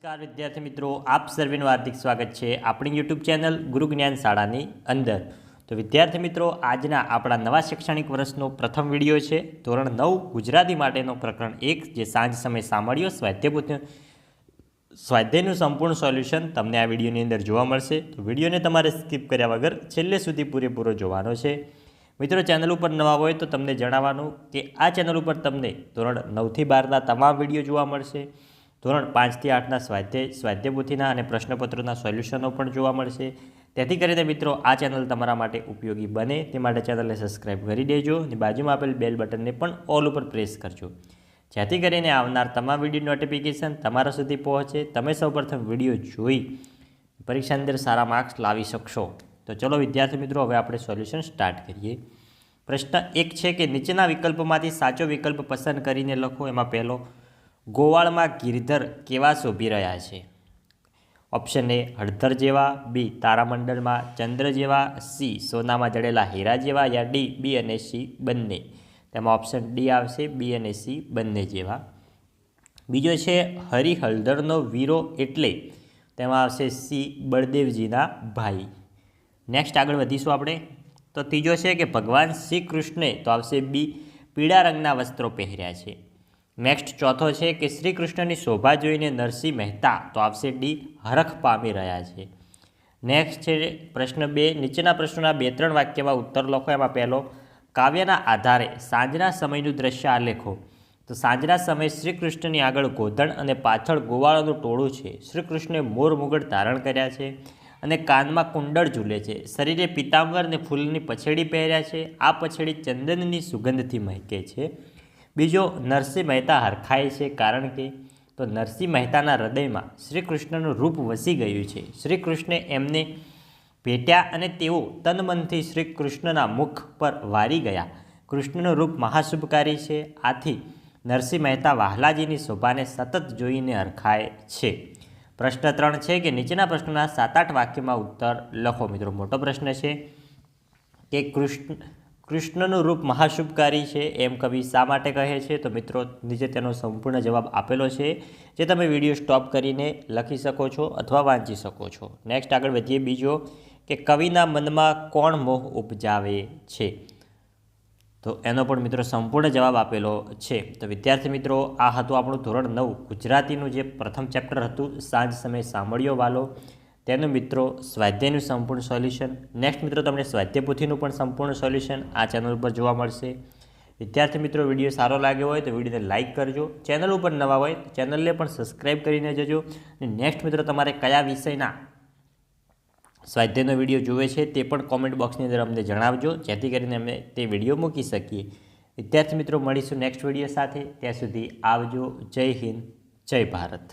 નમસ્કાર, વિદ્યાર્થી મિત્રો. આપ સર્વેનું હાર્દિક સ્વાગત છે આપણી યુટ્યુબ ચેનલ ગુરુ જ્ઞાન શાળાની અંદર. તો વિદ્યાર્થી મિત્રો, આજના આપણા નવા શૈક્ષણિક વર્ષનો પ્રથમ વીડિયો છે. ધોરણ નવ, ગુજરાતી માટેનો પ્રકરણ એક, જે સાંજ સમય સાંભળ્યો. સ્વાધ્યાયપુત્ર સ્વાધ્યાયનું સંપૂર્ણ સોલ્યુશન તમને આ વિડીયોની અંદર જોવા મળશે. તો વિડીયોને તમારે સ્કીપ કર્યા વગર છેલ્લે સુધી પૂરેપૂરો જોવાનો છે. મિત્રો, ચેનલ ઉપર નવા હોય તો તમને જણાવવાનું કે આ ચેનલ ઉપર તમને ધોરણ નવથી બારના તમામ વીડિયો જોવા મળશે. ધોરણ પાંચથી આઠના સ્વાધ્યાય સ્વાધ્યાયપોથીના અને પ્રશ્નપત્રોના સોલ્યુશનો પણ જોવા મળશે. તેથી કરીને મિત્રો, આ ચેનલ તમારા માટે ઉપયોગી બને તે માટે ચેનલને સબસ્ક્રાઈબ કરી દેજો અને બાજુમાં આપેલ બેલ બટનને પણ ઓલ ઉપર પ્રેસ કરજો. જેથી કરીને આવનાર તમામ વીડિયો નોટિફિકેશન તમારા સુધી પહોંચે. તમે સૌપ્રથમ વીડિયો જોઈ પરીક્ષાની અંદર સારા માર્ક્સ લાવી શકશો. તો ચલો વિદ્યાર્થી મિત્રો, હવે આપણે સોલ્યુશન સ્ટાર્ટ કરીએ. પ્રશ્ન એક છે કે નીચેના વિકલ્પમાંથી સાચો વિકલ્પ પસંદ કરીને લખો. એમાં પહેલો ગોવાળમાં ગિરધર કેવા શોભી રહ્યા છે? ઓપ્શન એ હળધર જેવા. બી તારામંડળમાં ચંદ્ર જેવા. સી સોનામાં જડેલા હીરા જેવા. યા ડી બી અને સી બંને. તેમાં ઓપ્શન ડી આવશે બી અને સી બંને જેવા. બીજો છે હરિહળદરનો વીરો એટલે તેમાં આવશે સી બળદેવજીના ભાઈ. નેક્સ્ટ આગળ વધીશું આપણે. તો ત્રીજો છે કે ભગવાન શ્રી કૃષ્ણે તો આવશે બી પીળા રંગના વસ્ત્રો પહેર્યા છે. નેક્સ્ટ ચોથો છે કે શ્રી કૃષ્ણની શોભા જોઈને નરસિંહ મહેતા તો આવશે ડી હરખ પામી રહ્યા છે. નેક્સ્ટ છે પ્રશ્ન બે, નીચેના પ્રશ્નોના બે ત્રણ વાક્યમાં ઉત્તર લખો. એમાં પહેલો, કાવ્યના આધારે સાંજના સમયનું દ્રશ્ય આલેખો તો સાંજના સમયે શ્રી કૃષ્ણની આગળ ગોધણ અને પાછળ ગોવાળાનું ટોળું છે. શ્રી કૃષ્ણે મોર મુગટ ધારણ કર્યા છે અને કાનમાં કુંડળ ઝૂલે છે. શરીરે પિતાંબર અને ફૂલની પછેડી પહેર્યા છે. આ પછેડી ચંદનની સુગંધથી મહેકે છે. બીજો નરસિંહ મહેતા હરખાય છે. કારણ કે તો નરસિંહ મહેતાના હૃદયમાં શ્રી કૃષ્ણનું રૂપ વસી ગયું છે. શ્રી કૃષ્ણે એમને ભેટ્યા અને તેઓ તનમનથી શ્રી કૃષ્ણના મુખ પર વારી ગયા. કૃષ્ણનું રૂપ મહાશુભકારી છે. આથી નરસિંહ મહેતા વાહલાજીની શોભાને સતત જોઈને હરખાય છે. પ્રશ્ન ત્રણ છે કે નીચેના પ્રશ્નના સાત આઠ વાક્યમાં ઉત્તર લખો. મિત્રો, મોટો પ્રશ્ન છે કે કૃષ્ણ કૃષ્ણનું રૂપ મહાશુભકારી છે એમ કવિ શા માટે કહે છે? તો મિત્રો, નીચે તેનો સંપૂર્ણ જવાબ આપેલો છે, જે તમે વીડિયો સ્ટોપ કરીને લખી શકો છો અથવા વાંચી શકો છો. નેક્સ્ટ આગળ વધીએ બીજો, કે કવિના મનમાં કોણ મોહ ઉપજાવે છે? તો એનો પણ મિત્રો સંપૂર્ણ જવાબ આપેલો છે. તો વિદ્યાર્થી મિત્રો, આ હતું આપણું ધોરણ નવ ગુજરાતીનું જે પ્રથમ ચેપ્ટર હતું, સાંજ સમય સાંભળ્યો વાલો. તેનું મિત્રો સ્વાધ્યાયનું સંપૂર્ણ સોલ્યુશન. નેક્સ્ટ મિત્રો તમને સ્વાધ્યાય પોથીનું પણ સંપૂર્ણ સોલ્યુશન આ ચેનલ ઉપર જોવા મળશે. વિદ્યાર્થી મિત્રો, વીડિયો સારો લાગ્યો હોય તો વિડીયોને લાઇક કરજો. ચેનલ ઉપર નવા હોય તો ચેનલને પણ સબસ્ક્રાઈબ કરીને જજો. અને નેક્સ્ટ મિત્રો, તમારે કયા વિષયના સ્વાધ્યાયનો વીડિયો જોવે છે તે પણ કોમેન્ટ બોક્સની અંદર અમને જણાવજો. જેથી કરીને અમે તે વીડિયો મૂકી શકીએ. વિદ્યાર્થી મિત્રો, મળીશું નેક્સ્ટ વીડિયો સાથે. ત્યાં સુધી આવજો. જય હિન્દ. જય ભારત.